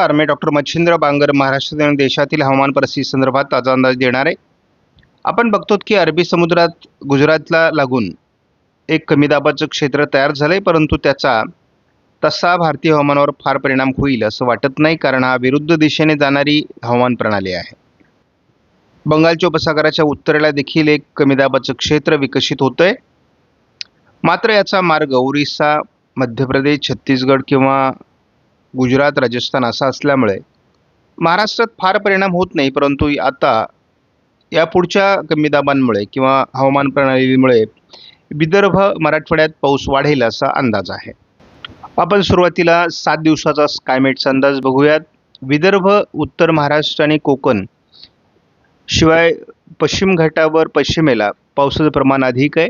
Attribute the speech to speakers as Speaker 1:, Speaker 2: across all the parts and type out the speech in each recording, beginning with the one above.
Speaker 1: नमस्कार मी डॉक्टर मच्छिंद्र बांगर महाराष्ट्र देशातील हवामान परिस्थिती संदर्भात ताजा अंदाज देणार आहे. आपण बघतो की अरबी समुद्रात गुजरातला लागून एक कमी दाबाचं क्षेत्र तयार झालंय परंतु त्याचा तसा भारतीय हवामानावर फार परिणाम होईल असं वाटत नाही कारण हा विरुद्ध दिशेने जाणारी हवामान प्रणाली आहे. बंगालच्या उपसागराच्या उत्तरेला देखील एक कमी दाबाचं क्षेत्र विकसित होतंय. मात्र याचा मार्ग ओरिसा मध्य प्रदेश छत्तीसगड किंवा गुजरात राजस्थान असा असल्यामुळे महाराष्ट्रात फार परिणाम होत नाही परंतु आता या पुढच्या कमी दाबांमुळे किंवा हवामान प्रणालीमुळे विदर्भ मराठवाड्यात पाऊस वाढेल असा अंदाज आहे. आपण सुरुवातीला सात दिवसाचा क्लायमेटचा अंदाज बघूयात. विदर्भ उत्तर महाराष्ट्र आणि कोकण शिवाय पश्चिम घाटावर पश्चिमेला पावसाचं प्रमाण अधिक आहे.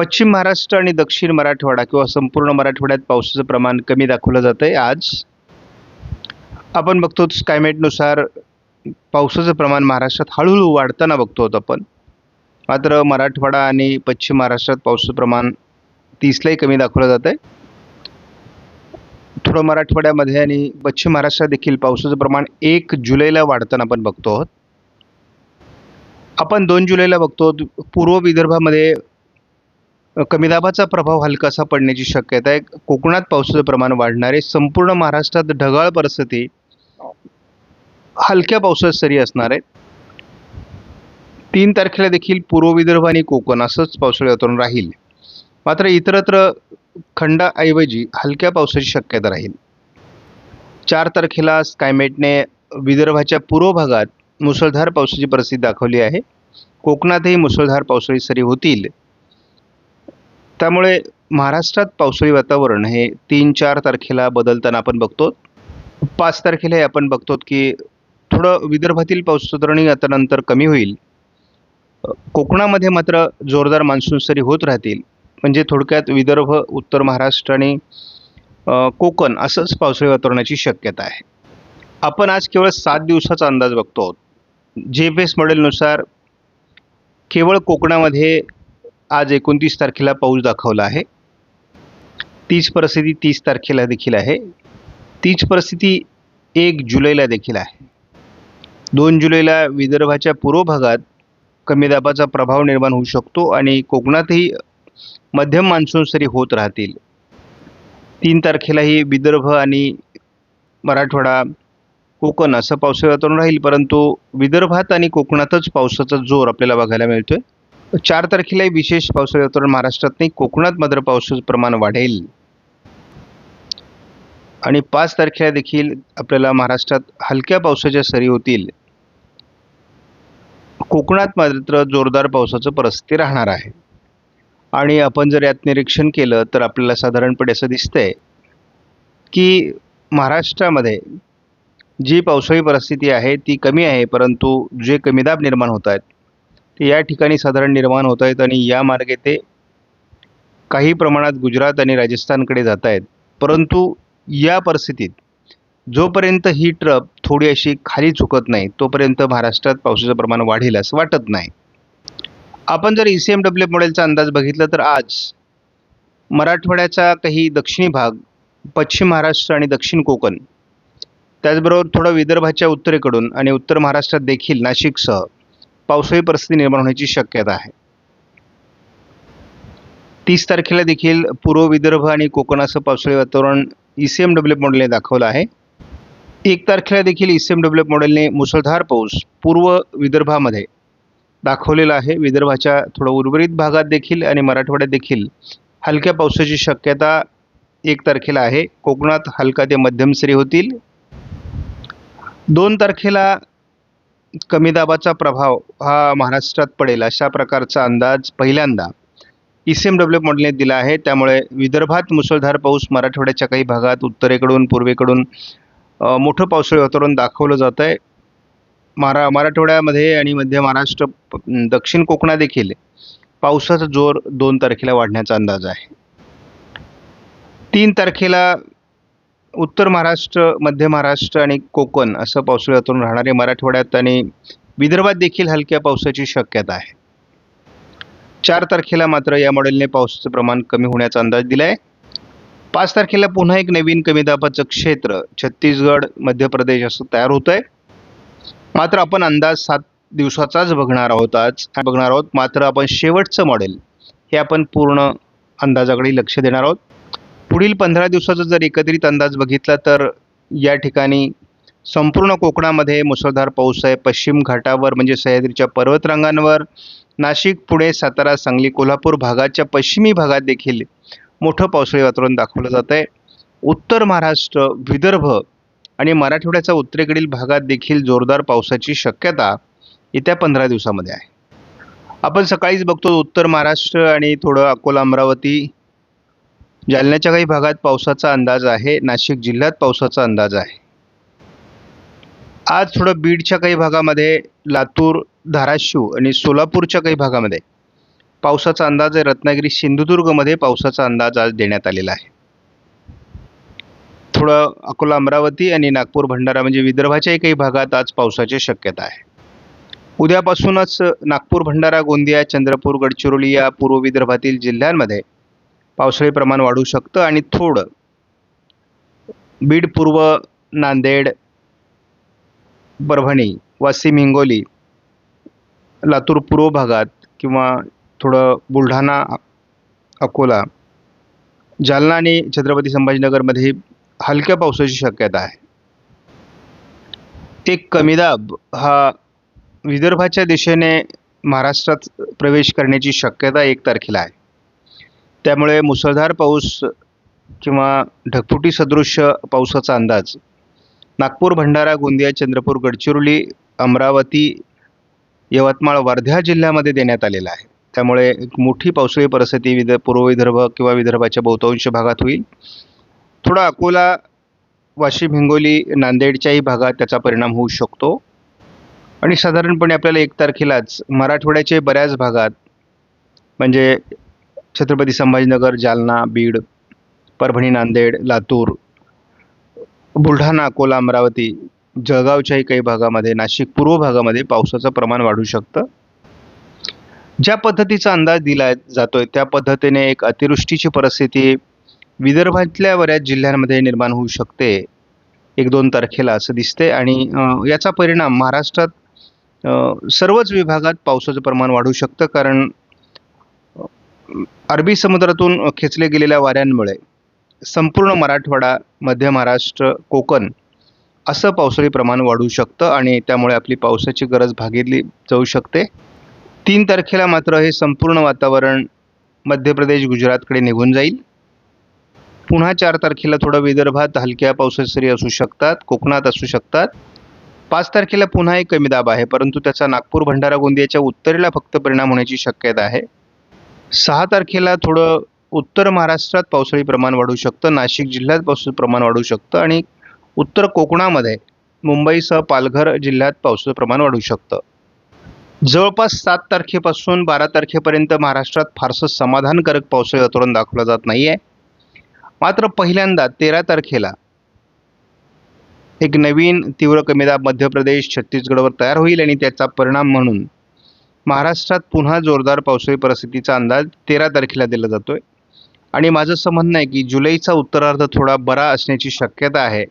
Speaker 1: पश्चिम महाराष्ट्र आणि दक्षिण मराठवाडा किंवा संपूर्ण मराठवाड्यात पावसाचं प्रमाण कमी दाखवलं जात आहे आज. आपण बघतो स्कायमेटनुसार पावसाचं प्रमाण महाराष्ट्रात हळूहळू वाढताना बघतो आहोत आपण. मात्र मराठवाडा आणि पश्चिम महाराष्ट्रात पावसाचं प्रमाण तीसलाही कमी दाखवलं जात आहे थोडं मराठवाड्यामध्ये आणि पश्चिम महाराष्ट्रात देखील पावसाचं प्रमाण एक जुलैला वाढताना आपण बघतो आहोत. आपण दोन जुलैला बघतो. पूर्व विदर्भामध्ये कमी दाबाचा प्रभाव हलकासा पडण्याची शक्यता आहे. कोकणात पावसाचं प्रमाण वाढणार आहे संपूर्ण महाराष्ट्रात ढगाळ परिस्थिती हलक्या पावसात सरी असणार आहे. तीन तारखेला देखील पूर्व विदर्भ आणि कोकण असंच पावसाळी वातावरण राहील. मात्र इतरत्र खंडाऐवजी हलक्या पावसाची शक्यता राहील. चार तारखेला स्कायमेटने विदर्भाच्या पूर्व भागात मुसळधार पावसाची परिस्थिती दाखवली आहे. कोकणातही मुसळधार पावसाळी सरी होतील. त्यामुळे महाराष्ट्रात पावसाळी वातावरण हे तीन चार तारखेला बदलताना आपण बघतो. पाच तारखेला हे आपण बघतो की थोडं विदर्भातील पावसाची आता नंतर कमी होईल. कोकणामध्ये मात्र जोरदार मान्सून सरी होत राहतील. म्हणजे थोडक्यात विदर्भ उत्तर महाराष्ट्र आणि कोकण असंच पावसाळी वातावरणाची शक्यता आहे. आपण आज केवळ सात दिवसाचा अंदाज बघतो. जे एफ एस मॉडेलनुसार केवळ कोकणामध्ये आज एकोणतीस तारखेला पाऊस दाखवला आहे. तीच परिस्थिती तीस तारखेला देखील आहे. तीच परिस्थिती एक जुलैला देखील आहे. दोन जुलैला विदर्भाच्या पूर्व भागात कमी दाबाचा प्रभाव निर्माण होऊ शकतो आणि कोकणातही मध्यम मान्सून सरी होत राहतील. तीन तारखेलाही विदर्भ आणि मराठवाडा कोकण असं पावसाळी वातावरण राहील परंतु विदर्भात आणि कोकणातच पावसाचा जोर आपल्याला बघायला मिळतो आहे चार तारखेलाही विशेष पावसाळी वातावरण महाराष्ट्रात नाही कोकणात मात्र पावसाचं प्रमाण वाढेल. आणि पाच तारखेला देखील आपल्याला महाराष्ट्रात हलक्या पावसाच्या सरी होतील. कोकणात मात्र जोरदार पावसाचं परिस्थिती राहणार आहे. आणि आपण जर यात निरीक्षण केलं तर आपल्याला साधारणपणे असं दिसतंय की महाराष्ट्रामध्ये जी पावसाळी परिस्थिती आहे ती कमी आहे परंतु जे कमी दाब निर्माण होत आहेत ते या ठिकाणी साधारण निर्माण होत आहेत आणि या मार्गे ते काही प्रमाणात गुजरात आणि राजस्थानकडे जात आहेत. परंतु या परिस्थितीत जोपर्यंत ही ट्रप थोडी अशी खाली चुकत नाही तोपर्यंत महाराष्ट्रात पावसाचं प्रमाण वाढेल असं वाटत नाही. आपण जर ई सी एम डब्ल्यू मॉडेलचा अंदाज बघितला तर आज मराठवाड्याचा काही दक्षिणी भाग पश्चिम महाराष्ट्र आणि दक्षिण कोकण त्याचबरोबर थोडं विदर्भाच्या उत्तरेकडून आणि उत्तर महाराष्ट्रात देखील नाशिकसह पावसाळी परिस्थिती निर्माण होण्याची शक्यता आहे. तीस तारखेला देखील पूर्व विदर्भ आणि कोकणाचं पावसाळी वातावरण ई सी एम डब्ल्यू मॉडेलने दाखवलं आहे. एक तारखेला देखील ई सी एम डब्ल्यू मॉडेलने मुसळधार पाऊस पूर्व विदर्भामध्ये दाखवलेला आहे. विदर्भाच्या थोडं उर्वरित भागात देखील आणि मराठवाड्यात देखील हलक्या पावसाची शक्यता एक तारखेला आहे. कोकणात हलका ते मध्यम सरी होतील. दोन तारखेला कमी दाबाचा प्रभाव हा महाराष्ट्रात पडेल अशा प्रकारचा अंदाज पहिल्यांदा ई सी एम डब्ल्यू मॉडेलने दिला आहे. त्यामुळे विदर्भात मुसळधार पाऊस मराठवाड्याच्या काही भागात उत्तरेकडून पूर्वेकडून मोठं पावसाळी वातावरण दाखवलं जात आहे. महारा मराठवाड्यामध्ये आणि मध्य महाराष्ट्र दक्षिण कोकणात देखील पावसाचा जोर दोन तारखेला वाढण्याचा अंदाज आहे. तीन तारखेला उत्तर महाराष्ट्र मध्य महाराष्ट्र आणि कोकण असं पावसाळी वातावरण राहणारे मराठवाड्यात आणि विदर्भात देखील हलक्या पावसाची शक्यता आहे. चार तारखेला मात्र या मॉडेलने पावसाचं प्रमाण कमी होण्याचा अंदाज दिला आहे पाच तारखेला पुन्हा एक नवीन कमी दाबाचं क्षेत्र छत्तीसगड मध्य प्रदेश असं तयार होत आहे मात्र आपण अंदाज सात दिवसाचाच बघणार आहोत आज. बघणार आहोत मात्र आपण शेवटचं मॉडेल हे आपण पूर्ण अंदाजाकडे लक्ष देणार आहोत. पुढील पंधरा दिवसाचा जर एकत्रित अंदाज बघितला तर या ठिकाणी संपूर्ण कोकणामध्ये मुसळधार पाऊस आहे. पश्चिम घाटावर म्हणजे सह्याद्रीच्या पर्वतरांगांवर नाशिक पुणे सातारा सांगली कोल्हापूर भागाच्या पश्चिमी भागात देखील मोठं पावसाळी वातावरण दाखवलं जात आहे. उत्तर महाराष्ट्र विदर्भ आणि मराठवाड्याच्या उत्तरेकडील भागात देखील जोरदार पावसाची शक्यता येत्या पंधरा दिवसामध्ये आहे. आपण सकाळीच बघतो उत्तर महाराष्ट्र आणि थोडं अकोला अमरावती जालन्याच्या काही भागात पावसाचा अंदाज आहे. नाशिक जिल्ह्यात पावसाचा अंदाज आहे. आज थोडं बीडच्या काही भागामध्ये लातूर धाराशिव आणि सोलापूरच्या काही भागामध्ये पावसाचा अंदाज आहे. रत्नागिरी सिंधुदुर्गमध्ये पावसाचा अंदाज आज देण्यात आलेला आहे. थोडं अकोला अमरावती आणि नागपूर भंडारा म्हणजे विदर्भाच्याही काही भागात आज पावसाची शक्यता आहे. उद्यापासूनच नागपूर भंडारा गोंदिया चंद्रपूर गडचिरोली या पूर्व विदर्भातील जिल्ह्यांमध्ये पावसाळी प्रमाण वाढू शकतं आणि थोडं बीड पूर्व नांदेड परभणी वाशिम हिंगोली लातूर पूर्व भागात किंवा थोडं बुलढाणा अकोला जालना आणि छत्रपती संभाजीनगरमध्ये हलक्या पावसाची शक्यता आहे. एक कमी दाब हा विदर्भाच्या दिशेने महाराष्ट्रात प्रवेश करण्याची शक्यता एक तारखेला आहे. त्यामुळे मुसळधार पाऊस किंवा ढगफुटी सदृश्य पावसाचा अंदाज. नागपूर भंडारा गोंदिया चंद्रपूर गडचिरोली अमरावती यवतमाळ वर्धा जिल्ह्यामध्ये देण्यात आलेला आहे. त्यामुळे एक मोठी पावसाळी परिस्थिती विद पूर्व विदर्भ किंवा विदर्भाच्या बहुतांश भागात होईल. थोडा अकोला वाशिम हिंगोली नांदेडच्याही भागात त्याचा परिणाम होऊ शकतो. आणि साधारणपणे आपल्याला एक तारखेलाच मराठवाड्याचे बऱ्याच भागात म्हणजे छत्रपती संभाजीनगर जालना बीड परभणी नांदेड लातूर बुलढाणा अकोला अमरावती जळगावच्याही काही भागामध्ये नाशिक पूर्व भागामध्ये पावसाचं प्रमाण वाढू शकतं. ज्या पद्धतीचा अंदाज दिला जातोय त्या पद्धतीने एक अतिवृष्टीची परिस्थिती विदर्भातल्या बऱ्याच जिल्ह्यांमध्ये निर्माण होऊ शकते एक दोन तारखेला असं दिसते आणि याचा परिणाम महाराष्ट्रात सर्वच विभागात पावसाचं प्रमाण वाढू शकतं कारण अरबी समुद्रातून खेचले गेलेल्या वाऱ्यांमुळे संपूर्ण मराठवाडा मध्य महाराष्ट्र कोकण असं पावसाळी प्रमाण वाढू शकतं आणि त्यामुळे आपली पावसाची गरज भागितली जाऊ शकते. तीन तारखेला मात्र हे संपूर्ण वातावरण मध्य प्रदेश गुजरातकडे निघून जाईल. पुन्हा चार तारखेला थोडं विदर्भात हलक्या पावसाच्या सरी असू शकतात कोकणात असू शकतात. पाच तारखेला पुन्हा एक कमी दाब आहे परंतु त्याचा नागपूर भंडारा गोंदियाच्या उत्तरेला फक्त परिणाम होण्याची शक्यता आहे. सहा तारखेला थोडं उत्तर महाराष्ट्रात पावसाळी प्रमाण वाढू शकतं नाशिक जिल्ह्यात पावसाचं प्रमाण वाढू शकतं आणि उत्तर कोकणामध्ये मुंबईसह पालघर जिल्ह्यात पावसाचं प्रमाण वाढू शकतं. जवळपास सात तारखेपासून बारा तारखेपर्यंत महाराष्ट्रात फारसं समाधानकारक पावसाळी वातावरण दाखवलं जात नाही आहे मात्र पहिल्यांदा तेरा तारखेला एक नवीन तीव्र कमी दाब मध्य प्रदेश छत्तीसगडवर तयार होईल आणि त्याचा परिणाम म्हणून महाराष्ट्रात पुन्हा जोरदार पावसाळी परिस्थितीचा अंदाज तेरा तारखेला दिला जातो आहे आणि माझं असं म्हणणं आहे की जुलैचा उत्तरार्ध थोडा बरा असण्याची शक्यता आहे.